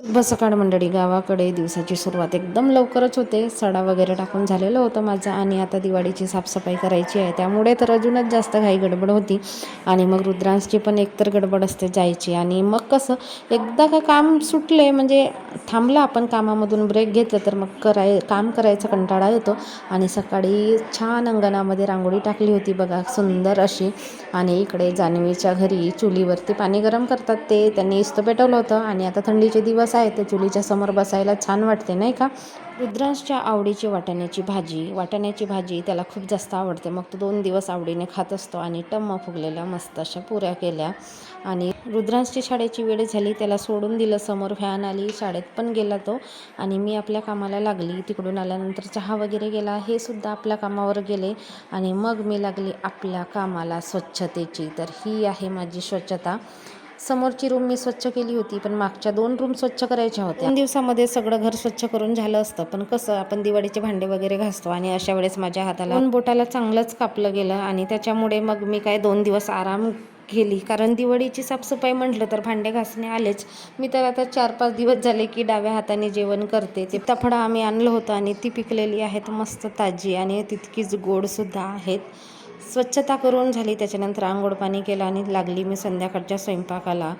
शुभ सकाळ मंडळी गावाकडे दिवसाची सुरुवात एकदम लवकरच होते. सडा वगैरे टाकून झालेलं होतं माझं आणि आता दिवाळीची साफसफाई करायची आहे. त्यामुळे तर अजूनच जास्त घाई गडबड होती आणि मग रुद्रांशची पण एकतर गडबड असते जायची. आणि मग कसं एकदा का काम सुटले म्हणजे थांबलं आपण कामामधून ब्रेक घेतलं तर मग कराय काम करायचा कंटाळा येतो. आणि सकाळी छान अंगणामध्ये रांगोळी टाकली होती बघा सुंदर अशी. आणि इकडे जान्हवीच्या घरी चुलीवरती पाणी गरम करतात ते. त्यांनी इस्त पेटवलं होतं आणि आता थंडीचे दिवस आहे तर चुलीच्या समोर बसायला छान वाटते नाही का? रुद्रांशच्या आवडीची वाटाण्याची भाजी वाटाण्याची भाजी त्याला खूप जास्त आवडते. मग तो दोन दिवस आवडीने खात असतो आणि टम्म फुगलेल्या मस्त अशा पुऱ्या केल्या. आणि रुद्रांशची शाळेची वेळ झाली त्याला सोडून दिलं. समोर व्हॅन आली शाळेत पण गेला तो. आणि मी आपल्या कामाला लागली. तिकडून आल्यानंतर चहा वगैरे गेला. हे सुद्धा आपल्या कामावर गेले. आणि मग मी लागली आपल्या कामाला स्वच्छतेची. तर ही आहे माझी स्वच्छता. समोरची रूम मी स्वच्छ केली होती पण मागच्या दोन रूम स्वच्छ करायच्या होत्या. दोन दिवसामध्ये सगळं घर स्वच्छ करून झालं असतं पण कसं आपण दिवाळीचे भांडे वगैरे घासतो आणि अशा वेळेस माझ्या हाताला दोन बोटाला चांगलंच कापलं गेलं आणि त्याच्यामुळे मग मी काय दोन दिवस आराम केली. कारण दिवाळीची साफसफाई म्हटलं तर भांडे घासणे आलेच. मी तर आता चार पाच दिवस झाले की डाव्या हाताने जेवण करते. ते तफडा आम्ही आणलं होतं आणि ती पिकलेली आहेत मस्त ताजी आणि तितकीच गोडसुद्धा आहेत. स्वच्छता करून झाली त्याच्यानंतर आंघोळ पाणी केलं आणि लागली मी संध्याकाळच्या स्वयंपाकाला.